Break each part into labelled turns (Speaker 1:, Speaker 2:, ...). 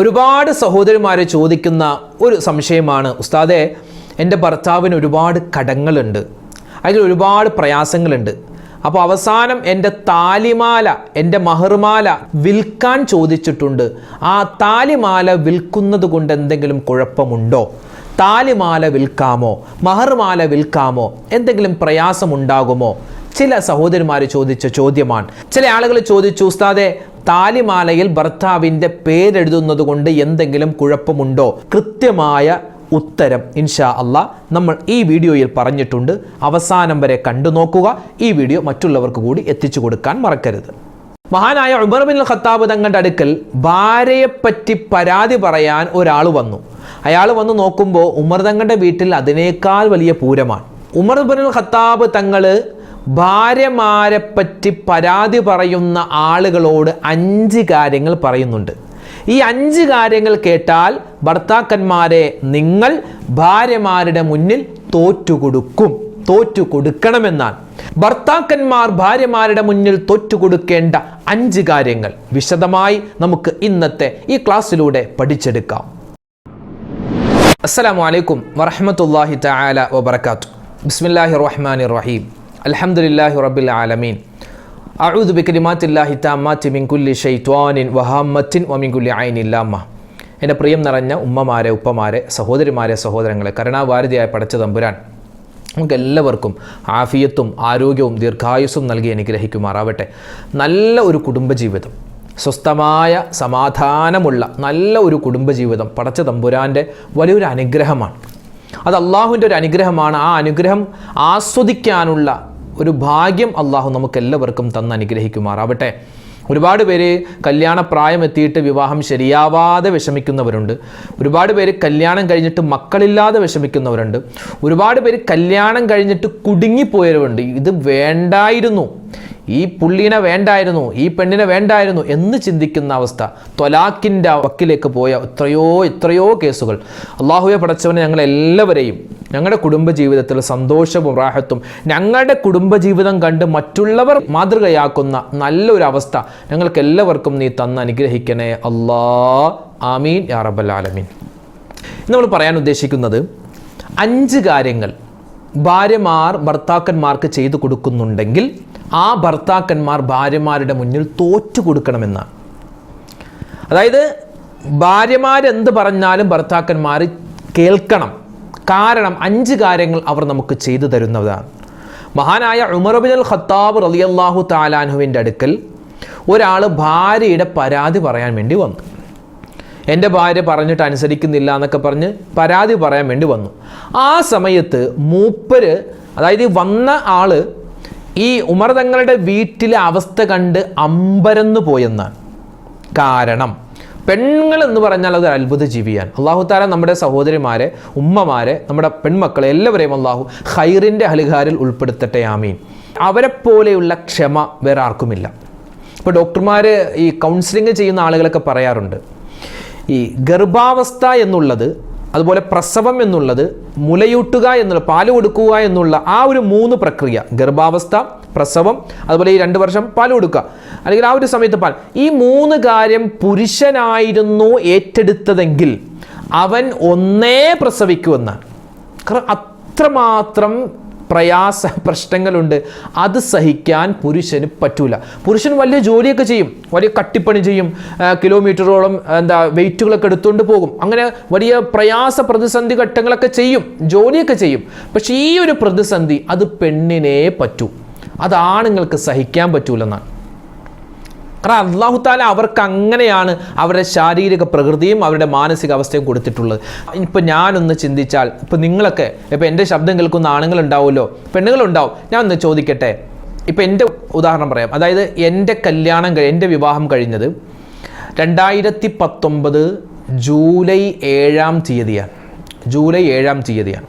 Speaker 1: ഒരുപാട് സഹോദരിമാരെ ചോദിക്കുന്ന ഒരു സംശയമാണ് ഉസ്താദെ എന്റെ ഭർത്താവിന് ഒരുപാട് കടങ്ങളുണ്ട്. അതിൽ ഒരുപാട് പ്രയാസങ്ങളുണ്ട്. അപ്പോൾ അവസാനം എന്റെ താലിമാല എന്റെ മഹർമാല വിൽക്കാൻ ചോദിച്ചിട്ടുണ്ട്. ആ താലിമാല വിൽക്കുന്നത് കൊണ്ട് എന്തെങ്കിലും കുഴപ്പമുണ്ടോ? താലിമാല വിൽക്കാമോ? മഹർമാല വിൽക്കാമോ? എന്തെങ്കിലും പ്രയാസമുണ്ടാകുമോ? ചില സഹോദരിമാർ ചോദിച്ച ചോദ്യമാണ്. ചില ആളുകൾ ചോദിച്ചു ഉസ്താദെ താലിമാലയിൽ ഭർത്താവിന്റെ പേരെഴുതുന്നത് കൊണ്ട് എന്തെങ്കിലും കുഴപ്പമുണ്ടോ? കൃത്യമായ ഉത്തരം ഇൻഷാ അള്ളാ നമ്മൾ ഈ വീഡിയോയിൽ പറഞ്ഞിട്ടുണ്ട്. അവസാനം വരെ കണ്ടു നോക്കുക. ഈ വീഡിയോ മറ്റുള്ളവർക്ക് കൂടി എത്തിച്ചു കൊടുക്കാൻ മറക്കരുത്. മഹാനായ ഉമർ ബിൻ ഖത്താബ് തങ്ങളുടെ അടുക്കൽ ഭാര്യയെപ്പറ്റി പരാതി പറയാൻ ഒരാൾ വന്നു. അയാൾ വന്ന് നോക്കുമ്പോൾ ഉമർ തങ്ങളുടെ വീട്ടിൽ അതിനേക്കാൾ വലിയ പൂരമാണ്. ഉമർ ബിൻ ഖത്താബ് തങ്ങൾ ഭാര്യമാരെ പറ്റി പരാതി പറയുന്ന ആളുകളോട് അഞ്ച് കാര്യങ്ങൾ പറയുന്നുണ്ട്. ഈ അഞ്ച് കാര്യങ്ങൾ കേട്ടാൽ ഭർത്താക്കന്മാരെ നിങ്ങൾ ഭാര്യമാരുടെ മുന്നിൽ തോറ്റുകൊടുക്കും. തോറ്റു കൊടുക്കണമെന്നാണ് ഭർത്താക്കന്മാർ ഭാര്യമാരുടെ മുന്നിൽ തോറ്റു കൊടുക്കേണ്ട അഞ്ച് കാര്യങ്ങൾ വിശദമായി നമുക്ക് ഇന്നത്തെ ഈ ക്ലാസ്സിലൂടെ പഠിച്ചെടുക്കാം. അസ്സലാമു അലൈക്കും വറഹമത്തല്ലാഹി തആല വാത്തു ബിസ്മില്ലാഹി റഹ്മാൻ റഹീം. അൽഹംദുലില്ലാഹി റബ്ബിൽ ആലമീൻ. അഊദു ബിക്രിമാത്തില്ലാഹി താമാറ്റി മിൻ കുല്ലി വഹാമത്തിൻ വമിൻകുല്ലി വമിൻ കുല്ലി ഐനിൻ ലാമ്മ. എന്റെ പ്രിയം നിറഞ്ഞ ഉമ്മമാരെ ഉപ്പമാരെ സഹോദരിമാരെ സഹോദരങ്ങളെ കരുണാവാരതിയായ പടച്ച തമ്പുരാൻ നമുക്ക് എല്ലാവർക്കും ആഫിയത്തും ആരോഗ്യവും ദീർഘായുസ്സും നൽകി അനുഗ്രഹിക്കുമാറാവട്ടെ. നല്ല ഒരു കുടുംബജീവിതം സ്വസ്ഥമായ സമാധാനമുള്ള നല്ല ഒരു കുടുംബജീവിതം പടച്ച തമ്പുരാന്റെ വലിയൊരു അനുഗ്രഹമാണ്. അത് അള്ളാഹുവിന്റെ ഒരു അനുഗ്രഹമാണ്. ആ അനുഗ്രഹം ആസ്വദിക്കാനുള്ള ഒരു ഭാഗ്യം അള്ളാഹു നമുക്ക് എല്ലാവർക്കും തന്ന് അനുഗ്രഹിക്കുമാറാവട്ടെ. ഒരുപാട് പേര് കല്യാണ പ്രായം എത്തിയിട്ട് വിവാഹം ശരിയാവാതെ വിഷമിക്കുന്നവരുണ്ട്. ഒരുപാട് പേര് കല്യാണം കഴിഞ്ഞിട്ട് മക്കളില്ലാതെ വിഷമിക്കുന്നവരുണ്ട്. ഒരുപാട് പേര് കല്യാണം കഴിഞ്ഞിട്ട് കുടുങ്ങിപ്പോയവരുണ്ട്. ഇത് വേണ്ടായിരുന്നു. ഈ പുള്ളീനെ വേണ്ടായിരുന്നു ഈ പെണ്ണിനെ വേണ്ടായിരുന്നു എന്ന് ചിന്തിക്കുന്ന അവസ്ഥ. തൊലാക്കിന്റെ വക്കിലേക്ക് പോയ എത്രയോ എത്രയോ കേസുകൾ. അള്ളാഹുവെ പടച്ചവനെ ഞങ്ങളെല്ലാവരെയും ഞങ്ങളുടെ കുടുംബജീവിതത്തിൽ സന്തോഷവും റാഹത്തും ഞങ്ങളുടെ കുടുംബജീവിതം കണ്ട് മറ്റുള്ളവർ മാതൃകയാക്കുന്ന നല്ലൊരു അവസ്ഥ ഞങ്ങൾക്ക് എല്ലാവർക്കും നീ തന്ന് അനുഗ്രഹിക്കണേ അല്ലാ. ആമീൻ. യാ റബ്ബൽ ആലമീൻ. നമ്മൾ പറയാൻ ഉദ്ദേശിക്കുന്നത് അഞ്ച് കാര്യങ്ങൾ ഭാര്യമാർ ഭർത്താക്കന്മാർക്ക് ചെയ്തു കൊടുക്കുന്നുണ്ടെങ്കിൽ ആ ഭർത്താക്കന്മാർ ഭാര്യമാരുടെ മുന്നിൽ തോറ്റു കൊടുക്കണമെന്നാണ്. അതായത് ഭാര്യമാരെന്ത് പറഞ്ഞാലും ഭർത്താക്കന്മാർ കേൾക്കണം. കാരണം അഞ്ച് കാര്യങ്ങൾ അവർ നമുക്ക് ചെയ്തു തരുന്നതാണ്. മഹാനായ ഉമർബിൻ അൽ ഖത്താബ് റലിയല്ലാഹു താലാൻഹുവിന്റെ അടുക്കൽ ഒരാൾ ഭാര്യയുടെ പരാതി പറയാൻ വേണ്ടി വന്നു. എന്റെ ഭാര്യ പറഞ്ഞിട്ട് അനുസരിക്കുന്നില്ല എന്നൊക്കെ പറഞ്ഞ് പരാതി പറയാൻ വേണ്ടി വന്നു. ആ സമയത്ത് മൂപ്പര് അതായത് വന്ന ആൾ ഈ ഉമർ തങ്ങളുടെ വീട്ടിലെ അവസ്ഥ കണ്ട് അമ്പരന്നു പോയെന്നാണ്. കാരണം പെണ്ണുങ്ങൾ എന്ന് പറഞ്ഞാൽ അത് അത്ഭുത ജീവിയാണ്. അള്ളാഹു താല നമ്മുടെ സഹോദരിമാരെ ഉമ്മമാരെ നമ്മുടെ പെൺമക്കളെ എല്ലാവരെയും അള്ളാഹു ഹൈറിന്റെ അലുകാരിൽ ഉൾപ്പെടുത്തട്ടെ ആമീൻ. അവരെപ്പോലെയുള്ള ക്ഷമ വേറെ ആർക്കുമില്ല. ഇപ്പോൾ ഡോക്ടർമാർ ഈ കൗൺസിലിംഗ് ചെയ്യുന്ന ആളുകളൊക്കെ പറയാറുണ്ട്. ഈ ഗർഭാവസ്ഥ എന്നുള്ളത് അതുപോലെ പ്രസവം എന്നുള്ളത് മുലയൂട്ടുക എന്നുള്ള പാൽ കൊടുക്കുക എന്നുള്ള ആ ഒരു മൂന്ന് പ്രക്രിയ. ഗർഭാവസ്ഥ പ്രസവം അതുപോലെ ഈ രണ്ട് വർഷം പാൽ കൊടുക്കുക. അല്ലെങ്കിൽ ആ ഒരു സമയത്ത് പാൽ. ഈ മൂന്ന് കാര്യം പുരുഷനായിരുന്നു ഏറ്റെടുത്തതെങ്കിൽ അവൻ ഒന്നേ പ്രസവിക്കുമെന്നാണ്. അത്രമാത്രം പ്രയാസ പ്രശ്നങ്ങളുണ്ട്. അത് സഹിക്കാൻ പുരുഷന് പറ്റൂല. പുരുഷൻ വലിയ ജോലിയൊക്കെ ചെയ്യും. വലിയ കട്ടിപ്പണി ചെയ്യും. കിലോമീറ്ററോളം എന്താ വെയിറ്റുകളൊക്കെ എടുത്തുകൊണ്ട് പോകും. അങ്ങനെ വലിയ പ്രയാസ പ്രതിസന്ധി ഘട്ടങ്ങളൊക്കെ ചെയ്യും. ജോലിയൊക്കെ ചെയ്യും. പക്ഷേ ഈ ഒരു പ്രതിസന്ധി അത് പെണ്ണിനെ പറ്റൂ. അത് ആണുങ്ങൾക്ക് സഹിക്കാൻ പറ്റൂലെന്നാണ്. കാരണം അള്ളാഹു താല അവർക്ക് അങ്ങനെയാണ് അവരുടെ ശാരീരിക പ്രകൃതിയും അവരുടെ മാനസിക അവസ്ഥയും കൊടുത്തിട്ടുള്ളത്. ഇപ്പം ഞാനൊന്ന് ചിന്തിച്ചാൽ ഇപ്പം നിങ്ങളൊക്കെ ഇപ്പം എന്റെ ശബ്ദം കേൾക്കുന്ന ആണുങ്ങളുണ്ടാവുമല്ലോ? പെണ്ണുങ്ങളുണ്ടാവും. ഞാൻ ഒന്ന് ചോദിക്കട്ടെ. ഇപ്പം എന്റെ ഉദാഹരണം പറയാം. അതായത് എന്റെ കല്യാണം എന്റെ വിവാഹം കഴിഞ്ഞത് രണ്ടായിരത്തി പത്തൊമ്പത് ജൂലൈ ഏഴാം തീയതിയാണ്. ജൂലൈ ഏഴാം തീയതിയാണ്.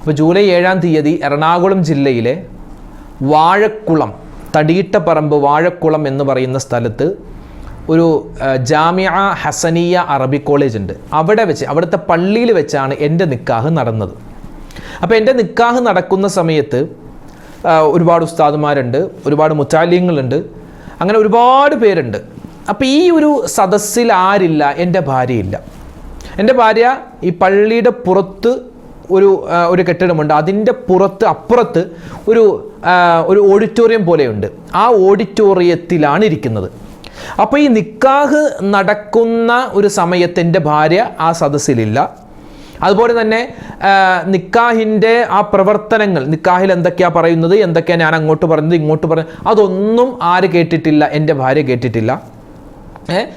Speaker 1: അപ്പോൾ ജൂലൈ ഏഴാം തീയതി എറണാകുളം ജില്ലയിലെ വാഴക്കുളം തടീട്ടപ്പറമ്പ് വാഴക്കുളം എന്ന് പറയുന്ന സ്ഥലത്ത് ഒരു ജാമ്യ ഹസനിയ അറബി കോളേജ് ഉണ്ട്. അവിടെ വെച്ച് അവിടുത്തെ പള്ളിയിൽ വെച്ചാണ് എന്റെ നിക്കാഹ് നടന്നത്. അപ്പോൾ എന്റെ നിക്കാഹ് നടക്കുന്ന സമയത്ത് ഒരുപാട് ഉസ്താദുമാരുണ്ട് ഒരുപാട് മുത്താലിയങ്ങളുണ്ട് അങ്ങനെ ഒരുപാട് പേരുണ്ട്. അപ്പോൾ ഈ ഒരു സദസ്സിൽ ആരില്ല എന്റെ ഭാര്യയില്ല. എന്റെ ഭാര്യ ഈ പള്ളിയുടെ പുറത്ത് ഒരു ഒരു കെട്ടിടമുണ്ട്. അതിന്റെ പുറത്ത് അപ്പുറത്ത് ഒരു ഒരു ഓഡിറ്റോറിയം പോലെയുണ്ട്. ആ ഓഡിറ്റോറിയത്തിലാണ് ഇരിക്കുന്നത്. അപ്പോൾ ഈ നിക്കാഹ് നടക്കുന്ന ഒരു സമയത്ത് എന്റെ ഭാര്യ ആ സദസ്സിലില്ല. അതുപോലെ തന്നെ നിക്കാഹിന്റെ ആ പ്രവർത്തനങ്ങൾ നിക്കാഹിൽ എന്തൊക്കെയാണ് പറയുന്നത് എന്തൊക്കെയാണ് ഞാൻ അങ്ങോട്ട് പറഞ്ഞത് ഇങ്ങോട്ട് പറഞ്ഞത് അതൊന്നും ആര് കേട്ടിട്ടില്ല എന്റെ ഭാര്യ കേട്ടിട്ടില്ല.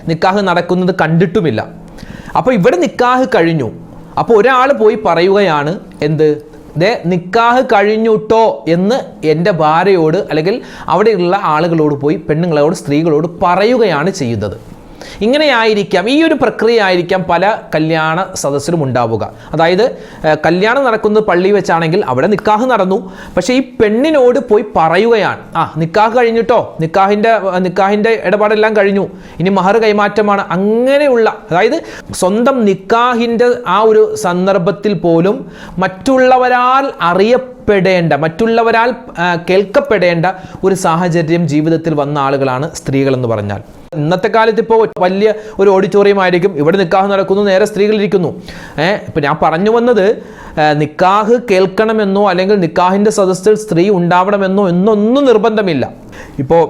Speaker 1: നിക്കാഹ് നടക്കുന്നത് കണ്ടിട്ടുമില്ല. അപ്പോൾ ഇവിടെ നിക്കാഹ് കഴിഞ്ഞു. അപ്പോൾ ഒരാൾ പോയി പറയുകയാണ് എന്ത്? ദേ നിക്കാഹ് കഴിഞ്ഞുട്ടോ എന്ന് എന്റെ ഭാര്യയോട് അല്ലെങ്കിൽ അവിടെയുള്ള ആളുകളോട് പോയി പെണ്ണുങ്ങളോട് സ്ത്രീകളോട് പറയുകയാണ് ചെയ്യുന്നത്. ഇങ്ങനെയായിരിക്കാം ഈ ഒരു പ്രക്രിയ ആയിരിക്കാം പല കല്യാണ സദസ്സിലും ഉണ്ടാവുക. അതായത് കല്യാണം നടക്കുന്നത് പള്ളി വെച്ചാണെങ്കിൽ അവിടെ നിക്കാഹ് നടന്നു. പക്ഷേ ഈ പെണ്ണിനോട് പോയി പറയുകയാണ്. ആ നിക്കാഹ് കഴിഞ്ഞിട്ടോ? നിക്കാഹിന്റെ നിക്കാഹിന്റെ ഇടപാടെല്ലാം കഴിഞ്ഞു. ഇനി മഹർ കൈമാറ്റമാണ്. അങ്ങനെയുള്ള അതായത് സ്വന്തം നിക്കാഹിന്റെ ആ ഒരു സന്ദർഭത്തിൽ പോലും മറ്റുള്ളവരാൽ അറിയപ്പെടേണ്ട മറ്റുള്ളവരാൽ കേൾക്കപ്പെടേണ്ട ഒരു സാഹചര്യം ജീവിതത്തിൽ വന്ന ആളുകളാണ് സ്ത്രീകളെന്ന് പറഞ്ഞാൽ. ഇന്നത്തെ കാലത്ത് ഇപ്പോൾ വലിയ ഒരു ഓഡിറ്റോറിയം ആയിരിക്കും. ഇവിടെ നിക്കാഹ് നടക്കുന്നു നേരെ സ്ത്രീകളിരിക്കുന്നു. ഏഹ് ഇപ്പം ഞാൻ പറഞ്ഞു വന്നത് നിക്കാഹ് കേൾക്കണമെന്നോ അല്ലെങ്കിൽ നിക്കാഹിന്റെ സദസ്സിൽ സ്ത്രീ ഉണ്ടാവണമെന്നോ എന്നൊന്നും നിർബന്ധമില്ല. ഇപ്പോൾ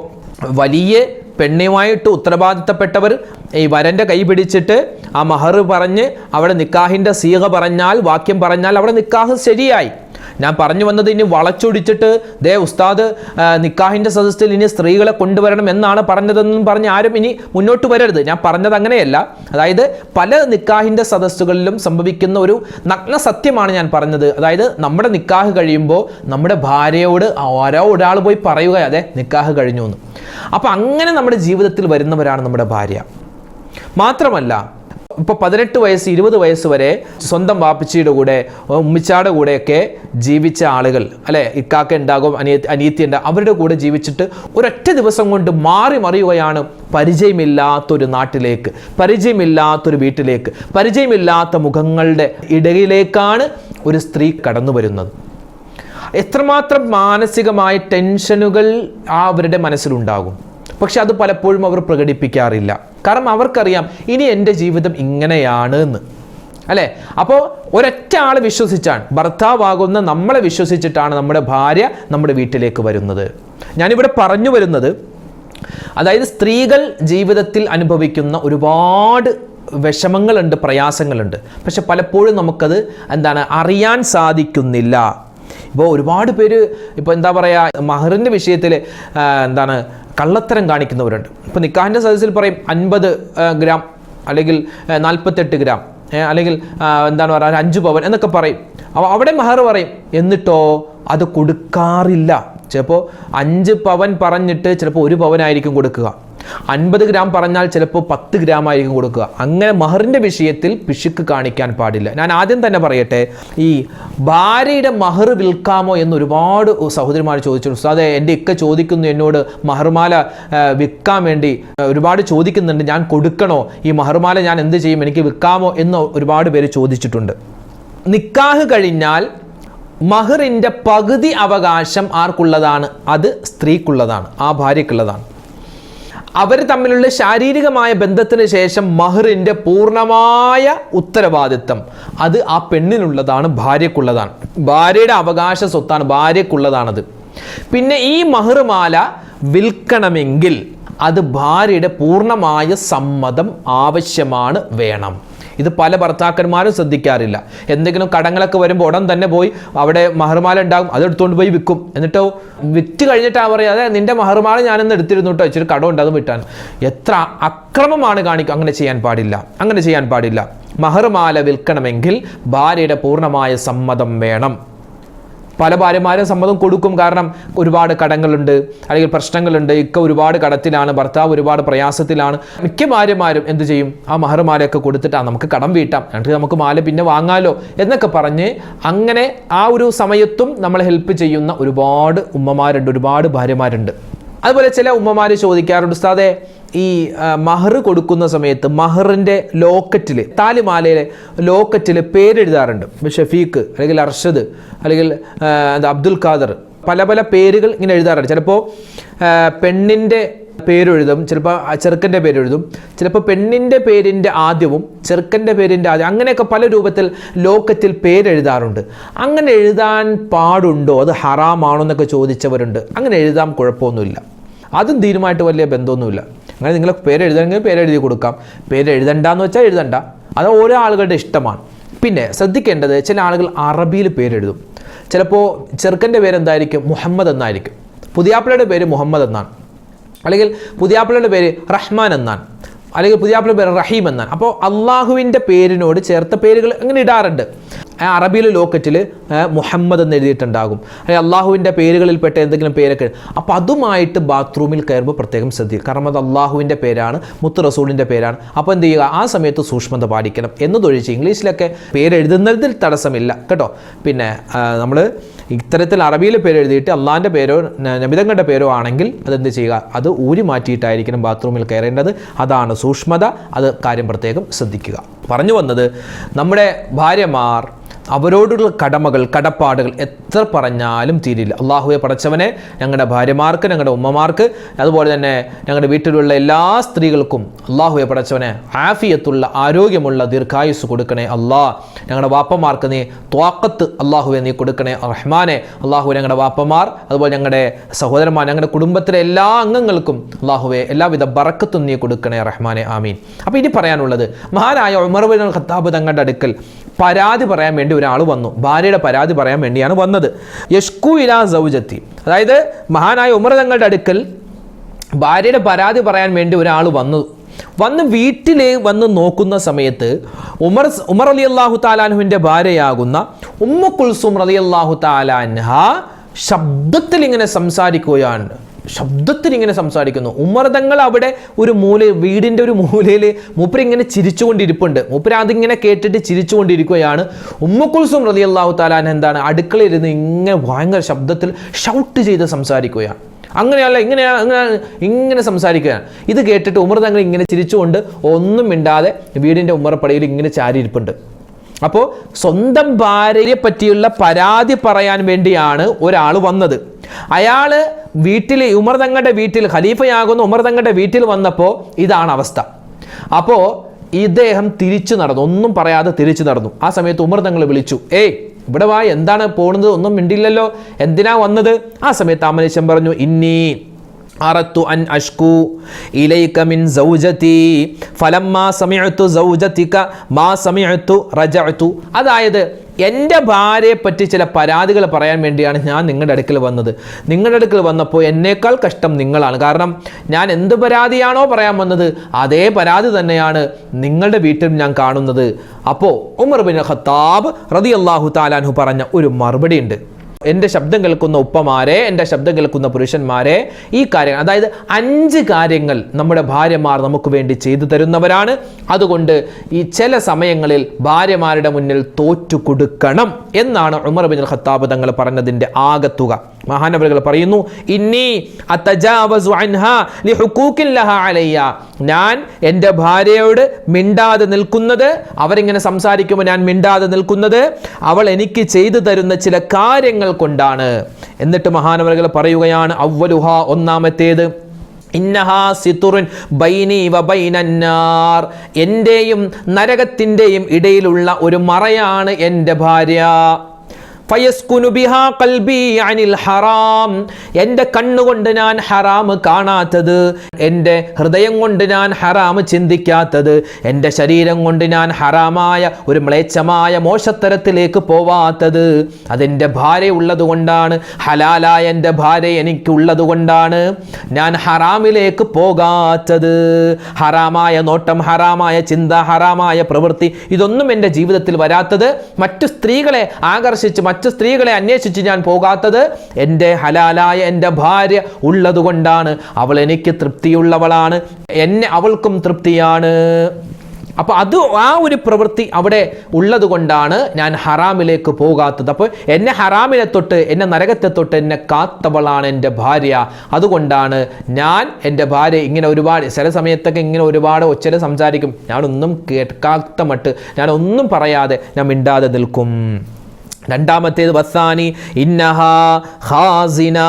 Speaker 1: വലിയ പെണ്ണുമായിട്ട് ഉത്തരവാദിത്തപ്പെട്ടവർ ഈ വരന്റെ കൈ പിടിച്ചിട്ട് ആ മഹർ പറഞ്ഞ് അവിടെ നിക്കാഹിന്റെ സീഹ പറഞ്ഞാൽ വാക്യം പറഞ്ഞാൽ അവിടെ നിക്കാഹ് ശരിയായി. ഞാൻ പറഞ്ഞു വന്നത് ഇനി വളച്ചൊടിച്ചിട്ട് ദേ ഉസ്താദ് നിക്കാഹിന്റെ സദസ്സിൽ ഇനി സ്ത്രീകളെ കൊണ്ടുവരണം എന്നാണ് പറഞ്ഞതെന്നും പറഞ്ഞ് ആരും ഇനി മുന്നോട്ട് വരരുത്. ഞാൻ പറഞ്ഞത് അങ്ങനെയല്ല. അതായത് പല നിക്കാഹിന്റെ സദസ്സുകളിലും സംഭവിക്കുന്ന ഒരു നഗ്ന സത്യമാണ് ഞാൻ പറഞ്ഞത്. അതായത് നമ്മുടെ നിക്കാഹ് കഴിയുമ്പോൾ നമ്മുടെ ഭാര്യയോട് ഓരോ ഒരാൾ പോയി പറയുക അതെ നിക്കാഹ് കഴിഞ്ഞു എന്ന്. അപ്പം അങ്ങനെ നമ്മുടെ ജീവിതത്തിൽ വരുന്നവരാണ് നമ്മുടെ ഭാര്യ. മാത്രമല്ല ഇപ്പോൾ പതിനെട്ട് വയസ്സ് ഇരുപത് വയസ്സ് വരെ സ്വന്തം വാപ്പച്ചിയുടെ കൂടെ ഉമ്മിച്ചാടെ കൂടെയൊക്കെ ജീവിച്ച ആളുകൾ അല്ലെ? ഇക്കാക്ക ഉണ്ടാകും അനിയ അനിയത്തി ഉണ്ടാകും അവരുടെ കൂടെ ജീവിച്ചിട്ട് ഒരൊറ്റ ദിവസം കൊണ്ട് മാറി മറിയുകയാണ് പരിചയമില്ലാത്തൊരു നാട്ടിലേക്ക് പരിചയമില്ലാത്തൊരു വീട്ടിലേക്ക് പരിചയമില്ലാത്ത മുഖങ്ങളുടെ ഇടയിലേക്കാണ് ഒരു സ്ത്രീ കടന്നു വരുന്നത്. എത്രമാത്രം മാനസികമായ ടെൻഷനുകൾ ആ അവരുടെ മനസ്സിലുണ്ടാകും. പക്ഷെ അത് പലപ്പോഴും അവർ പ്രകടിപ്പിക്കാറില്ല. കാരണം അവർക്കറിയാം ഇനി എന്റെ ജീവിതം ഇങ്ങനെയാണ് എന്ന് അല്ലേ? അപ്പോൾ ഒരൊറ്റ ആൾ വിശ്വസിച്ചാണ് ഭർത്താവാകുന്ന നമ്മളെ വിശ്വസിച്ചിട്ടാണ് നമ്മുടെ ഭാര്യ നമ്മുടെ വീട്ടിലേക്ക് വരുന്നത്. ഞാനിവിടെ പറഞ്ഞു വരുന്നത് അതായത് സ്ത്രീകൾ ജീവിതത്തിൽ അനുഭവിക്കുന്ന ഒരുപാട് വിഷമങ്ങളുണ്ട് പ്രയാസങ്ങളുണ്ട്. പക്ഷെ പലപ്പോഴും നമുക്കത് എന്താണ് അറിയാൻ സാധിക്കുന്നില്ല. ഇപ്പോൾ ഒരുപാട് പേര് ഇപ്പോൾ എന്താ പറയുക മഹറിന്റെ വിഷയത്തിൽ എന്താണ് കള്ളത്തരം കാണിക്കുന്നവരുണ്ട്. ഇപ്പോൾ നിക്കാഹിന്റെ സദസ്സിൽ പറയും അൻപത് ഗ്രാം അല്ലെങ്കിൽ നാൽപ്പത്തെട്ട് ഗ്രാം അല്ലെങ്കിൽ എന്താണ് പറയുക അഞ്ച് പവൻ എന്നൊക്കെ പറയും. അപ്പോൾ അവിടെ മഹർ പറയും എന്നിട്ടോ അത് കൊടുക്കാറില്ല. ചിലപ്പോൾ അഞ്ച് പവൻ പറഞ്ഞിട്ട് ചിലപ്പോൾ ഒരു പവനായിരിക്കും കൊടുക്കുക. അൻപത് ഗ്രാം പറഞ്ഞാൽ ചിലപ്പോൾ പത്ത് ഗ്രാം ആയിരിക്കും കൊടുക്കുക. അങ്ങനെ മഹറിന്റെ വിഷയത്തിൽ പിശുക്ക് കാണിക്കാൻ പാടില്ല. ഞാൻ ആദ്യം തന്നെ പറയട്ടെ ഈ ഭാര്യയുടെ മഹർ വിൽക്കാമോ എന്ന് ഒരുപാട് സഹോദരിമാർ ചോദിച്ചു അതെ എന്റെ ഇക്ക ചോദിക്കുന്നു എന്നോട് മഹർമാല വിൽക്കാൻ വേണ്ടി ഒരുപാട് ചോദിക്കുന്നുണ്ട്. ഞാൻ കൊടുക്കണോ? ഈ മഹർമാല ഞാൻ എന്ത് ചെയ്യും? എനിക്ക് വിൽക്കാമോ എന്ന് ഒരുപാട് പേര് ചോദിച്ചിട്ടുണ്ട്. നിക്കാഹ് കഴിഞ്ഞാൽ മഹറിന്റെ പകുതി അവകാശം ആർക്കുള്ളതാണ്? അത് സ്ത്രീക്കുള്ളതാണ് ആ ഭാര്യക്കുള്ളതാണ് അവർ തമ്മിലുള്ള ശാരീരികമായ ബന്ധത്തിന് ശേഷം മഹറിന്റെ പൂർണമായ ഉത്തരവാദിത്തം. അത് ആ പെണ്ണിനുള്ളതാണ് ഭാര്യക്കുള്ളതാണ് ഭാര്യയുടെ അവകാശ സ്വത്താണ് ഭാര്യക്കുള്ളതാണത് പിന്നെ ഈ മഹറുമാല വിൽക്കണമെങ്കിൽ അത് ഭാര്യയുടെ പൂർണമായ സമ്മതം ആവശ്യമാണ് വേണം. ഇത് പല ഭർത്താക്കന്മാരും ശ്രദ്ധിക്കാറില്ല. എന്തെങ്കിലും കടങ്ങളൊക്കെ വരുമ്പോൾ ഉടൻ തന്നെ പോയി അവിടെ മഹർമാല ഉണ്ടാകും അത് എടുത്തുകൊണ്ട് പോയി വിൽക്കും. എന്നിട്ടോ വിറ്റ് കഴിഞ്ഞിട്ടാ പറയുക അതെ നിന്റെ മഹർമാല ഞാനെന്ന് എടുത്തിരുന്നു കേട്ടോ ഇച്ചിരി കടമുണ്ട് അത് വിട്ടാൻ എത്ര അക്രമമാണ് കാണിക്കുക അങ്ങനെ ചെയ്യാൻ പാടില്ല അങ്ങനെ ചെയ്യാൻ പാടില്ല. മഹർമാല വിൽക്കണമെങ്കിൽ ഭാര്യയുടെ പൂർണമായ സമ്മതം വേണം. പല ഭാര്യമാരും സമ്മതം കൊടുക്കും കാരണം ഒരുപാട് കടങ്ങളുണ്ട് അല്ലെങ്കിൽ പ്രശ്നങ്ങളുണ്ട്. ഇക്ക ഒരുപാട് കടത്തിലാണ് ഭർത്താവ് ഒരുപാട് പ്രയാസത്തിലാണ്. മിക്ക ഭാര്യമാരും എന്ത് ചെയ്യും? ആ മഹർമാരെയൊക്കെ കൊടുത്തിട്ടാ നമുക്ക് കടം വീട്ടാം. എന്നിട്ട് നമുക്ക് മാല പിന്നെ വാങ്ങാലോ എന്നൊക്കെ പറഞ്ഞ് അങ്ങനെ ആ ഒരു സമയത്തും നമ്മളെ ഹെൽപ്പ് ചെയ്യുന്ന ഒരുപാട് ഉമ്മമാരുണ്ട് ഒരുപാട് ഭാര്യമാരുണ്ട്. അതുപോലെ ചില ഉമ്മമാർ ചോദിക്കാറുണ്ട് ഉസ്താദെ ഈ മഹർ കൊടുക്കുന്ന സമയത്ത് മഹറിന്റെ ലോക്കറ്റിൽ താലിമാലയിലെ ലോക്കറ്റിൽ പേരെഴുതാറുണ്ട്. ഷഫീഖ് അല്ലെങ്കിൽ അർഷദ് അല്ലെങ്കിൽ അബ്ദുൽ ഖാദർ പല പല പേരുകൾ ഇങ്ങനെ എഴുതാറുണ്ട്. ചിലപ്പോൾ പെണ്ണിന്റെ പേരെഴുതും ചിലപ്പോൾ ചെറുക്കന്റെ പേരെഴുതും ചിലപ്പോൾ പെണ്ണിന്റെ പേരിന്റെ ആദ്യവും ചെറുക്കന്റെ പേരിന്റെ ആദ്യം അങ്ങനെയൊക്കെ പല രൂപത്തിൽ ലോക്കത്തിൽ പേരെഴുതാറുണ്ട്. അങ്ങനെ എഴുതാൻ പാടുണ്ടോ? അത് ഹറാമാണോ എന്നൊക്കെ ചോദിച്ചവരുണ്ട്. അങ്ങനെ എഴുതാൻ കുഴപ്പമൊന്നുമില്ല. അതും തീരുമാനമായിട്ട് വലിയ ബന്ധമൊന്നുമില്ല. അങ്ങനെ നിങ്ങൾ പേര് എഴുതി കൊടുക്കാം. പേര് പേരെഴുതണ്ടെന്ന് വെച്ചാൽ എഴുതണ്ട. അത് ഓരോ ആളുകളുടെ ഇഷ്ടമാണ്. പിന്നെ ശ്രദ്ധിക്കേണ്ടത് ചില ആളുകൾ അറബിയിൽ പേരെഴുതും ചിലപ്പോൾ ചെറുക്കന്റെ പേരെന്തായിരിക്കും? മുഹമ്മദ് എന്നായിരിക്കും. പുതിയാപ്പിളയുടെ പേര് മുഹമ്മദ് എന്നാണ്. അല്ലെങ്കിൽ പുതിയാപ്പിളയുടെ പേര് റഹ്മാൻ എന്നാണ്. അല്ലെങ്കിൽ പുതിയാപ്പിളയുടെ പേര് റഹീം എന്നാണ്. അപ്പോൾ അള്ളാഹുവിന്റെ പേരിനോട് ചേർത്ത പേരുകൾ അങ്ങനെ ഇടാറുണ്ട്. ആ അറബിയിൽ ലോക്കറ്റിൽ മുഹമ്മദ് എന്ന് എഴുതിയിട്ടുണ്ടാകും. അല്ലെങ്കിൽ അള്ളാഹുവിന്റെ പേരുകളിൽപ്പെട്ട എന്തെങ്കിലും പേരൊക്കെ അപ്പോൾ അതുമായിട്ട് ബാത്റൂമിൽ കയറുമ്പോൾ പ്രത്യേകം ശ്രദ്ധിക്കും കാരണം അത് അള്ളാഹുവിന്റെ പേരാണ് മുത്ത് റസൂലിന്റെ പേരാണ്. അപ്പോൾ എന്ത് ചെയ്യുക? ആ സമയത്ത് സൂക്ഷ്മത പാലിക്കണം. എന്നതൊഴിച്ച് ഇംഗ്ലീഷിലൊക്കെ പേരെഴുതുന്നതിൽ തടസ്സമില്ല. കേട്ടോ? പിന്നെ നമ്മൾ ഇത്തരത്തിൽ അറബിയിൽ പേര് എഴുതിയിട്ട് അള്ളാഹിന്റെ പേരോ നബിതങ്ങളുടെ പേരോ ആണെങ്കിൽ അതെന്ത് ചെയ്യുക? അത് ഊരി മാറ്റിയിട്ടായിരിക്കണം ബാത്റൂമിൽ കയറേണ്ടത്. അതാണ് സൂക്ഷ്മത. അത് കാര്യം പ്രത്യേകം ശ്രദ്ധിക്കുക. പറഞ്ഞു വന്നത് നമ്മുടെ ഭാര്യമാർ അവരോടുള്ള കടമകൾ കടപ്പാടുകൾ എത്ര പറഞ്ഞാലും തീരില്ല. അള്ളാഹുവെ പടച്ചവനെ ഞങ്ങളുടെ ഭാര്യമാർക്ക് ഞങ്ങളുടെ ഉമ്മമാർക്ക് അതുപോലെ തന്നെ ഞങ്ങളുടെ വീട്ടിലുള്ള എല്ലാ സ്ത്രീകൾക്കും അള്ളാഹുവെ പടച്ചവനെ ആഫിയത്തുള്ള ആരോഗ്യമുള്ള ദീർഘായുസ് കൊടുക്കണേ അള്ളാ. ഞങ്ങളുടെ വാപ്പമാർക്ക് നീ ത്വാക്കത്ത് അള്ളാഹുവെ നീ കൊടുക്കണേ റഹ്മാനെ. അള്ളാഹു ഞങ്ങളുടെ വാപ്പമാർ അതുപോലെ ഞങ്ങളുടെ സഹോദരന്മാർ ഞങ്ങളുടെ കുടുംബത്തിലെ എല്ലാ അംഗങ്ങൾക്കും അള്ളാഹുവെ എല്ലാവിധ ബറക്കത്തും നീ കൊടുക്കണേ റഹ്മാനെ. ആമീൻ. അപ്പോൾ ഇനി പറയാനുള്ളത് മഹാനായ ഉമർ ബിൻ ഖത്താബ് തങ്ങളുടെ അടുക്കൽ പരാതി പറയാൻ വേണ്ടി ഒരാൾ വന്നു. ഭാര്യയുടെ പരാതി പറയാൻ വേണ്ടിയാണ് വന്നത്. യഷ്കു ഇലാ സൗജത്തി. അതായത് മഹാനായ ഉമർ തങ്ങളുടെ അടുക്കൽ ഭാര്യയുടെ പരാതി പറയാൻ വേണ്ടി ഒരാൾ വന്നു. വന്ന് വീട്ടിൽ വന്ന് നോക്കുന്ന സമയത്ത് ഉമർ ഉമർ അലി അള്ളാഹു താലാൻഹുവിന്റെ ഭാര്യയാകുന്ന ഉമ്മ കുൽസും അലി അള്ളാഹു താലാൻഹ ശബ്ദത്തിൽ ഇങ്ങനെ സംസാരിക്കുകയാണ്. ശബ്ദത്തിൽ ഇങ്ങനെ സംസാരിക്കുന്നു. ഉമർ തങ്ങൾ അവിടെ ഒരു മൂല വീടിന്റെ ഒരു മൂലയിൽ മൂപ്പര് ഇങ്ങനെ ചിരിച്ചുകൊണ്ടിരിപ്പുണ്ട്. മൂപ്പര് അതിങ്ങനെ കേട്ടിട്ട് ചിരിച്ചുകൊണ്ടിരിക്കുകയാണ്. ഉമ്മക്കുൽസും റതി അള്ളാഹു താലാൻ എന്താണ് അടുക്കളയിരുന്ന് ഇങ്ങനെ ഭയങ്കര ശബ്ദത്തിൽ ഷൗട്ട് ചെയ്ത് സംസാരിക്കുകയാണ്. അങ്ങനെയല്ല ഇങ്ങനെയാണ് അങ്ങനെ ഇങ്ങനെ സംസാരിക്കുകയാണ്. ഇത് കേട്ടിട്ട് ഉമർ തങ്ങൾ ഇങ്ങനെ ചിരിച്ചുകൊണ്ട് ഒന്നും മിണ്ടാതെ വീടിന്റെ ഉമ്മറപ്പടയിൽ ഇങ്ങനെ ചാരിയിരിപ്പുണ്ട്. അപ്പോൾ സ്വന്തം ഭാര്യയെ പറ്റിയുള്ള പരാതി പറയാൻ വേണ്ടിയാണ് ഒരാൾ വന്നത്. അയാൾ വീട്ടിൽ ഉമർ തങ്ങളുടെ വീട്ടിൽ ഖലീഫയാകുന്ന ഉമർ തങ്ങളുടെ വീട്ടിൽ വന്നപ്പോൾ ഇതാണ് അവസ്ഥ. അപ്പോൾ ഇദ്ദേഹം തിരിച്ചു നടന്നു. ഒന്നും പറയാതെ തിരിച്ചു നടന്നു. ആ സമയത്ത് ഉമർ തങ്ങൾ വിളിച്ചു. ഏയ് ഇവിടെ വാ. എന്താണ് പോണത്? ഒന്നും മിണ്ടില്ലല്ലോ. എന്തിനാ വന്നത്? ആ സമയത്ത് ആ മനുഷ്യൻ പറഞ്ഞു ഇന്നീ അറത്തു അൻ അഷ്കു ഇലൈക മിൻ സൗജതി ഫലമ്മാ സമയത്തു സൗജതിക മാ സമയത്തു റജഅതു അതായത് എന്റെ ഭാര്യയെ പറ്റി ചില പരാതികൾ പറയാൻ വേണ്ടിയാണ് ഞാൻ നിങ്ങളുടെ അടുക്കൽ വന്നത്. നിങ്ങളുടെ അടുക്കൽ വന്നപ്പോൾ എന്നേക്കാൾ കഷ്ടം നിങ്ങളാണ്. കാരണം ഞാൻ എന്ത് പരാതിയാണോ പറയാൻ വന്നത് അതേ പരാതി തന്നെയാണ് നിങ്ങളുടെ വീട്ടിൽ ഞാൻ കാണുന്നത്. അപ്പോൾ ഉമർ ബിൻ ഖത്താബ് റതി അള്ളാഹു താലാൻഹു പറഞ്ഞ ഒരു മറുപടി ഉണ്ട് എന്റെ ശബ്ദം കേൾക്കുന്ന ഉപ്പമാരെ എന്റെ ശബ്ദം കേൾക്കുന്ന പുരുഷന്മാരെ ഈ കാര്യങ്ങൾ അതായത് അഞ്ച് കാര്യങ്ങൾ നമ്മുടെ ഭാര്യമാർ നമുക്ക് വേണ്ടി ചെയ്തു തരുന്നവരാണ്. അതുകൊണ്ട് ഈ ചില സമയങ്ങളിൽ ഭാര്യമാരുടെ മുന്നിൽ തോറ്റു കൊടുക്കണം എന്നാണ് ഉമർ ബിൻ ഖത്താബ് തങ്ങൾ പറഞ്ഞതിന്റെ ആകത്തുക. മഹാനവറുകൾ പറയുന്നു ഇന്നി ഞാൻ എന്റെ ഭാര്യയോട് മിണ്ടാതെ നിൽക്കുന്നത് അവരിങ്ങനെ സംസാരിക്കുമ്പോൾ ഞാൻ മിണ്ടാതെ നിൽക്കുന്നത് അവൾ എനിക്ക് ചെയ്തു തരുന്ന ചില കാര്യങ്ങൾ കൊണ്ടാണ്. എന്നിട്ട് മഹാനവറുകൾ പറയുകയാണ് ഔവലുഹ ഒന്നാമത്തേത് ഇന്നഹാ സിത്തുറുൻ ബൈനി വബൈനന്നാർ ബൈനന്നാർ എന്റെയും നരകത്തിന്റെയും ഇടയിലുള്ള ഒരു മറയാണ് എന്റെ ഭാര്യ. ഹറാം. കണ്ണുകൊണ്ട് ഞാൻ ഹറാം കാണാത്തത്. എന്റെ ഹൃദയം കൊണ്ട് ഞാൻ ഹറാം ചിന്തിക്കാത്തത്. എന്റെ ശരീരം കൊണ്ട് ഞാൻ ഹറാമായ ഒരു മ്ലേച്ഛമായ മോശത്തരത്തിലേക്ക് പോവാത്തത്. അതെന്റെ ഭാര്യ ഉള്ളത് കൊണ്ടാണ് ഹലാലായ എന്റെ ഭാര്യ എനിക്കുള്ളത് കൊണ്ടാണ് ഞാൻ ഹറാമിലേക്ക് പോകാത്തത്. ഹറാമായ നോട്ടം ഹറാമായ ചിന്ത ഹറാമായ പ്രവൃത്തി ഇതൊന്നും എന്റെ ജീവിതത്തിൽ വരാത്തത് മറ്റു സ്ത്രീകളെ ആകർഷിച്ച് മറ്റു സ്ത്രീകളെ അന്വേഷിച്ച് ഞാൻ പോകാത്തത് എന്റെ ഹലാലായ എന്റെ ഭാര്യ ഉള്ളതുകൊണ്ടാണ്. അവൾ എനിക്ക് തൃപ്തിയുള്ളവളാണ്. എന്നെ അവൾക്കും തൃപ്തിയാണ്. അപ്പോൾ അത് ആ ഒരു പ്രവൃത്തി അവിടെ ഉള്ളത് കൊണ്ടാണ് ഞാൻ ഹറാമിലേക്ക് പോകാത്തത്. അപ്പോൾ എന്നെ ഹറാമിനെ തൊട്ട് എന്നെ നരകത്തെ തൊട്ട് എന്നെ കാത്തവളാണ് എന്റെ ഭാര്യ. അതുകൊണ്ടാണ് ഞാൻ എന്റെ ഭാര്യ ഇങ്ങനെ ഒരുപാട് ചില സമയത്തൊക്കെ ഇങ്ങനെ ഒരുപാട് ഒച്ചര സംസാരിക്കും. ഞാനൊന്നും കേൾക്കാത്ത മട്ട് ഞാനൊന്നും പറയാതെ ഞാൻ മിണ്ടാതെ നിൽക്കും. രണ്ടാമത്തേത് വസാനി. ഇന്നഹ ഹാസിന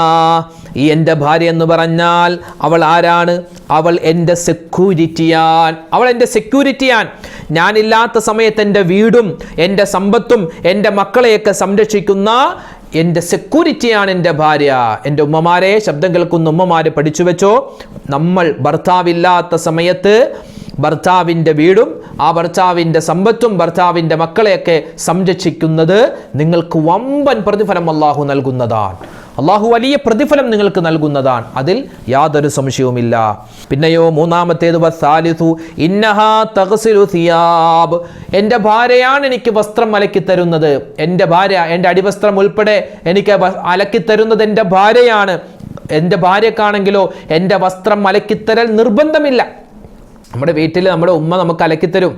Speaker 1: ഈ എന്റെ ഭാര്യ എന്ന് പറഞ്ഞാൽ അവൾ ആരാണ്? അവൾ എന്റെ സെക്യൂരിറ്റിയാൻ അവൾ എന്റെ സെക്യൂരിറ്റിയാൻ ഞാനില്ലാത്ത സമയത്ത് എന്റെ വീടും എന്റെ സമ്പത്തും എന്റെ മക്കളെയൊക്കെ സംരക്ഷിക്കുന്ന എന്റെ സെക്യൂരിറ്റിയാണ് എന്റെ ഭാര്യ. എന്റെ ഉമ്മമാരെ ശബ്ദം കേൾക്കുന്ന ഉമ്മമാരെ പഠിച്ചു വെച്ചോ. നമ്മൾ ഭർത്താവില്ലാത്ത സമയത്ത് ഭർത്താവിന്റെ വീടും ആ ഭർത്താവിന്റെ സമ്പത്തും ഭർത്താവിന്റെ മക്കളെയൊക്കെ സംരക്ഷിക്കുന്നത് നിങ്ങൾക്ക് വമ്പൻ പ്രതിഫലം അള്ളാഹു നൽകുന്നതാണ്. അള്ളാഹു വലിയ പ്രതിഫലം നിങ്ങൾക്ക് നൽകുന്നതാണ്. അതിൽ യാതൊരു സംശയവുമില്ല. പിന്നെയോ മൂന്നാമത്തേത് വസാലിസു ഇന്നഹാ തഗ്സിലു സിയാബ്. എന്റെ ഭാര്യയാണ് എനിക്ക് വസ്ത്രം അലക്കി തരുന്നത്. എന്റെ ഭാര്യ എന്റെ അടിവസ്ത്രം ഉൾപ്പെടെ എനിക്ക് അലക്കി തരുന്നത് എന്റെ ഭാര്യയാണ്. എന്റെ ഭാര്യക്കാണെങ്കിലോ എന്റെ വസ്ത്രം അലക്കിത്തരൽ നിർബന്ധമില്ല. നമ്മുടെ വീട്ടിൽ നമ്മുടെ ഉമ്മ നമുക്ക് അലക്കിത്തരും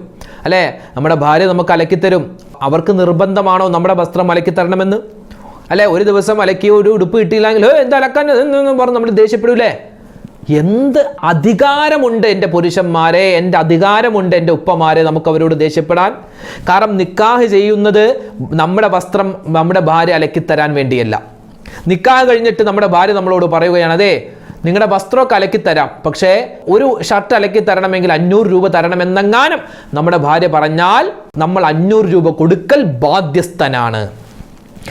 Speaker 1: അല്ലേ? നമ്മുടെ ഭാര്യ നമുക്ക് അലക്കിത്തരും അവർക്ക് നിർബന്ധമാണോ നമ്മുടെ വസ്ത്രം അലക്കിത്തരണമെന്ന് അല്ലേ? ഒരു ദിവസം അലക്കി ഒരു ഉടുപ്പ് കിട്ടിയില്ലെങ്കിൽ ഓ എന്താ അലക്കാൻ? എന്ന് പറഞ്ഞ് നമ്മൾ ദേഷ്യപ്പെടൂലേ? എന്ത് അധികാരമുണ്ട് എന്റെ പുരുഷന്മാരെ എന്റെ അധികാരമുണ്ട് എന്റെ ഉപ്പമാരെ നമുക്ക് അവരോട് ദേഷ്യപ്പെടാൻ? കാരണം നിക്കാഹ് ചെയ്യുന്നത് നമ്മുടെ വസ്ത്രം നമ്മുടെ ഭാര്യ അലക്കിത്തരാൻ വേണ്ടിയല്ല. നിക്കാഹ് കഴിഞ്ഞിട്ട് നമ്മുടെ ഭാര്യ നമ്മളോട് പറയുകയാണ് അതെ നിങ്ങളുടെ വസ്ത്രമൊക്കെ അലക്കി തരാം. പക്ഷേ ഒരു ഷർട്ട് അലക്കി തരണമെങ്കിൽ അഞ്ഞൂറ് രൂപ തരണമെന്നെങ്ങാനും നമ്മുടെ ഭാര്യ പറഞ്ഞാൽ നമ്മൾ അഞ്ഞൂറ് രൂപ കൊടുക്കൽ ബാധ്യസ്ഥനാണ്.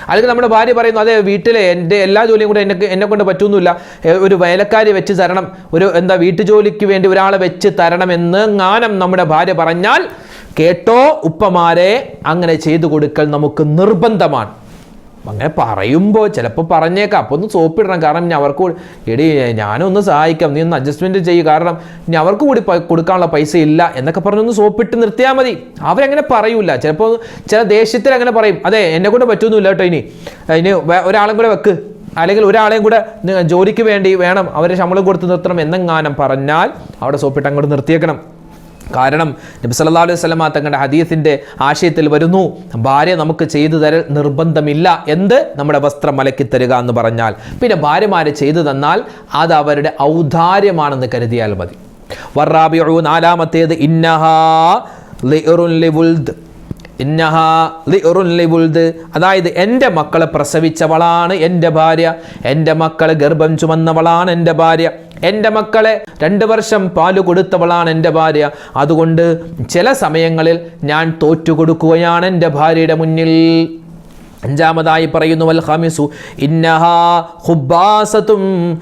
Speaker 1: അല്ലെങ്കിൽ നമ്മുടെ ഭാര്യ പറയുന്നു അതെ വീട്ടിലെ എന്റെ എല്ലാ ജോലിയും കൂടെ എന്നെ എന്നെ കൊണ്ട് പറ്റുന്നില്ല ഒരു വേലക്കാരി വെച്ച് തരണം. ഒരു എന്താ വീട്ടു ജോലിക്ക് വേണ്ടി ഒരാളെ വെച്ച് തരണമെന്ന് ങ്ങാനം നമ്മുടെ ഭാര്യ പറഞ്ഞാൽ കേട്ടോ ഉപ്പമാരെ അങ്ങനെ ചെയ്തു കൊടുക്കൽ നമുക്ക് നിർബന്ധമാണ്. അങ്ങനെ പറയുമ്പോൾ ചിലപ്പോൾ പറഞ്ഞേക്കാം. അപ്പോൾ ഒന്ന് സോപ്പിടണം. കാരണം ഇനി അവർക്ക് എടി ഞാനൊന്ന് സഹായിക്കാം. നീ ഒന്ന് അഡ്ജസ്റ്റ്മെന്റ് ചെയ്യും. കാരണം ഇനി അവർക്ക് കൂടി കൊടുക്കാനുള്ള പൈസ ഇല്ല എന്നൊക്കെ പറഞ്ഞൊന്ന് സോപ്പിട്ട് നിർത്തിയാൽ മതി. അവരങ്ങനെ പറയൂല. ചിലപ്പോൾ ചില ദേഷ്യത്തിൽ അങ്ങനെ പറയും. അതെ എന്നെ കൊണ്ട് പറ്റൊന്നുമില്ല കേട്ടോ ഇനി. ഇനി ഒരാളും കൂടെ വെക്ക്. അല്ലെങ്കിൽ ഒരാളെയും കൂടെ ജോലിക്ക് വേണ്ടി വേണം. അവരെ ശമ്പളം കൊടുത്ത് നിർത്തണം എന്നെങ്ങാനും പറഞ്ഞാൽ അവിടെ സോപ്പിട്ട് അങ്ങോട്ട് നിർത്തിയേക്കണം. കാരണം നബി സല്ലല്ലാഹു അലൈഹി സ്വലമ തങ്ങളുടെ ഹദീസിന്റെ ആശയത്തിൽ വരുന്നു ഭാര്യ നമുക്ക് ചെയ്തു തരൽ നിർബന്ധമില്ല എന്ത്? നമ്മുടെ വസ്ത്രം മലക്കി തരിക എന്ന് പറഞ്ഞാൽ. പിന്നെ ഭാര്യമാരെ ചെയ്തു തന്നാൽ അത് അവരുടെ ഔദാര്യമാണെന്ന് കരുതിയാൽ മതി. വറാബിഉ നാലാമത്തേത് ഇന്നഹാ അതായത് എന്റെ മക്കളെ പ്രസവിച്ചവളാണ് എന്റെ ഭാര്യ. എന്റെ മക്കളെ ഗർഭം ചുമന്നവളാണ് എന്റെ ഭാര്യ. എന്റെ മക്കളെ രണ്ട് വർഷം പാൽ കൊടുത്തവളാണ് എന്റെ ഭാര്യ. അതുകൊണ്ട് ചില സമയങ്ങളിൽ ഞാൻ തോറ്റുകൊടുക്കുകയാണ് എന്റെ ഭാര്യയുടെ മുന്നിൽ. അഞ്ചാമതായി പറയുന്നു വൽ ഇന്നഹാസത്തും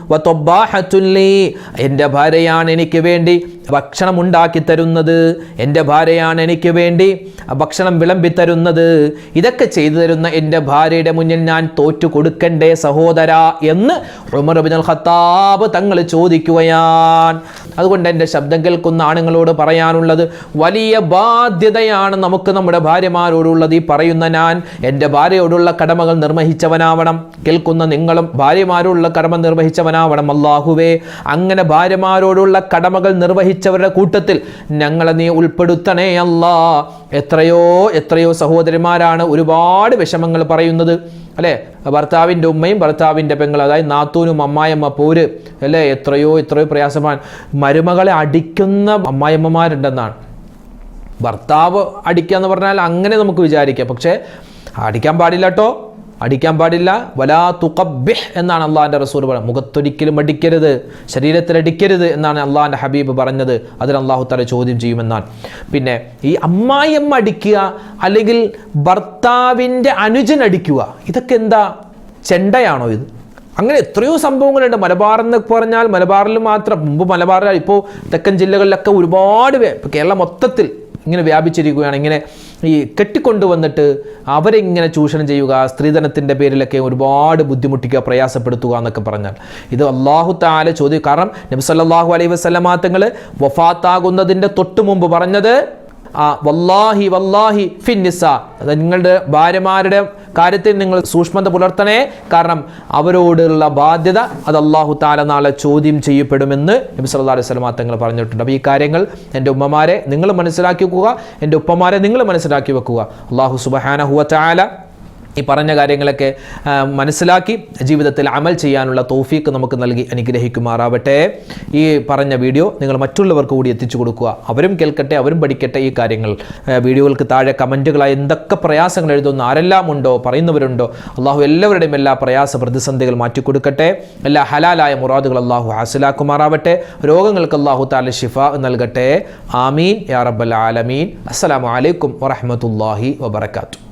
Speaker 1: എന്റെ ഭാര്യയാണ് എനിക്ക് വേണ്ടി ഭക്ഷണം ഉണ്ടാക്കി തരുന്നത്. എന്റെ ഭാര്യയാണ് എനിക്ക് വേണ്ടി ഭക്ഷണം വിളമ്പി തരുന്നത്. ഇതൊക്കെ ചെയ്തു തരുന്ന എന്റെ ഭാര്യയുടെ മുന്നിൽ ഞാൻ തോറ്റു കൊടുക്കണ്ടേ സഹോദര എന്ന് ഉമർ ബിൻ ഖത്താബ് തങ്ങൾ ചോദിക്കുകയാൻ അതുകൊണ്ട് എന്റെ ശബ്ദം കേൾക്കുന്ന ആണുങ്ങളോട് പറയാനുള്ളത് വലിയ ബാധ്യതയാണ് നമുക്ക് നമ്മുടെ ഭാര്യമാരോടുള്ളത് ഈ പറയുന്ന ഞാൻ എന്റെ ഭാര്യയോടുള്ള കടമകൾ നിർവഹിച്ചവനാവണം. കേൾക്കുന്ന നിങ്ങളും ഭാര്യമാരോടുള്ള കടമ നിർവഹിച്ചവനാവണം അള്ളാഹുവേ അങ്ങനെ ഭാര്യമാരോടുള്ള കടമകൾ നിർവഹിച്ചവരുടെ കൂട്ടത്തിൽ ഞങ്ങളെ നീ ഉൾപ്പെടുത്തണേ അല്ലാ. എത്രയോ എത്രയോ സഹോദരിമാരാണ് ഒരുപാട് വിഷമങ്ങൾ പറയുന്നത്. അല്ലേ? ഭർത്താവിന്റെ ഉമ്മയും ഭർത്താവിന്റെ പെങ്ങളും അതായത് നാത്തൂനും അമ്മായിയമ്മ പോര്. അല്ലേ? എത്രയോ എത്രയോ പ്രയാസമാണ്. മരുമകളെ അടിക്കുന്ന അമ്മായിയമ്മമാരുണ്ടെന്നാണ്. ഭർത്താവ് അടിക്കുക എന്ന് പറഞ്ഞാൽ അങ്ങനെ നമുക്ക് വിചാരിക്കാം. പക്ഷേ അടിക്കാൻ പാടില്ല കേട്ടോ അടിക്കാൻ പാടില്ല. വലാ തുഖബ്ബിഹ് എന്നാണ് അള്ളാഹിന്റെ റസൂൽ പറഞ്ഞത്. മുഖത്തൊരിക്കലും അടിക്കരുത്. ശരീരത്തിൽ അടിക്കരുത് എന്നാണ് അള്ളാഹിന്റെ ഹബീബ് പറഞ്ഞത്. അതിന് അള്ളാഹു തല ചോദ്യം ചെയ്യുമെന്നാണ്. പിന്നെ ഈ അമ്മായിയമ്മ അടിക്കുക അല്ലെങ്കിൽ ഭർത്താവിന്റെ അനുജൻ അടിക്കുക ഇതൊക്കെ എന്താ? ചെണ്ടയാണോ ഇത്? അങ്ങനെ എത്രയോ സംഭവങ്ങളുണ്ട്. മലബാർ എന്ന് പറഞ്ഞാൽ മലബാറിൽ മാത്രം. മുമ്പ് മലബാറിൽ ഇപ്പോൾ തെക്കൻ ജില്ലകളിലൊക്കെ ഒരുപാട് പേർ. കേരളം മൊത്തത്തിൽ ഇങ്ങനെ വ്യാപിച്ചിരിക്കുകയാണ്. ഇങ്ങനെ ഈ കെട്ടിക്കൊണ്ടുവന്നിട്ട് അവരെ ഇങ്ങനെ ചൂഷണം ചെയ്യുക സ്ത്രീധനത്തിന്റെ പേരിലൊക്കെ ഒരുപാട് ബുദ്ധിമുട്ടിക്കുക പ്രയാസപ്പെടുത്തുക എന്നൊക്കെ പറഞ്ഞാൽ. ഇത് അള്ളാഹു താല ചോദ്യം. കാരണം നബി സല്ലല്ലാഹു അലൈഹി വസല്ലമ തങ്ങൾ വഫാത്താകുന്നതിന്റെ തൊട്ട് മുമ്പ് പറഞ്ഞത് വല്ലാഹി വല്ലാഹി ഫിന്നിസ നിങ്ങളുടെ ഭാര്യമാരുടെ കാര്യത്തിൽ നിങ്ങൾ സൂക്ഷ്മത പുലർത്തണേ. കാരണം അവരോടുള്ള ബാധ്യത അത് അള്ളാഹു താല നാളെ ചോദ്യം ചെയ്യപ്പെടുമെന്ന് നബി സല്ലാ അലൈഹി തങ്ങൾ പറഞ്ഞിട്ടുണ്ട്. അപ്പോൾ ഈ കാര്യങ്ങൾ എന്റെ ഉമ്മമാരെ നിങ്ങൾ മനസ്സിലാക്കി വെക്കുക എന്റെ ഉപ്പമാരെ നിങ്ങൾ മനസ്സിലാക്കി വെക്കുക. അള്ളാഹു സുബഹാന ഹുവ താല ഈ പറഞ്ഞ കാര്യങ്ങളൊക്കെ മനസ്സിലാക്കി ജീവിതത്തിൽ അമൽ ചെയ്യാനുള്ള തോഫീക്ക് നമുക്ക് നൽകി അനുഗ്രഹിക്കുമാറാവട്ടെ. ഈ പറഞ്ഞ വീഡിയോ നിങ്ങൾ മറ്റുള്ളവർക്ക് കൂടി എത്തിച്ചു കൊടുക്കുക. അവരും കേൾക്കട്ടെ അവരും പഠിക്കട്ടെ ഈ കാര്യങ്ങൾ. വീഡിയോകൾക്ക് താഴെ കമന്റുകളായി എന്തൊക്കെ പ്രയാസങ്ങൾ എഴുതുന്ന ആരെല്ലാം ഉണ്ടോ പറയുന്നവരുണ്ടോ അള്ളാഹു എല്ലാവരുടെയും എല്ലാ പ്രയാസ പ്രതിസന്ധികൾ മാറ്റിക്കൊടുക്കട്ടെ എല്ലാ ഹലാലായ മുറാദുകൾ അള്ളാഹു ഹാസിലാക്കുമാറാവട്ടെ. രോഗങ്ങൾക്ക് അള്ളാഹു താല ഷിഫ നൽകട്ടെ. ആമീൻ. യാ റബ്ബൽ ആലമീൻ. അസ്സലാമു അലൈക്കും വറഹ്മത്തുള്ളാഹി വബറകാതുഹു.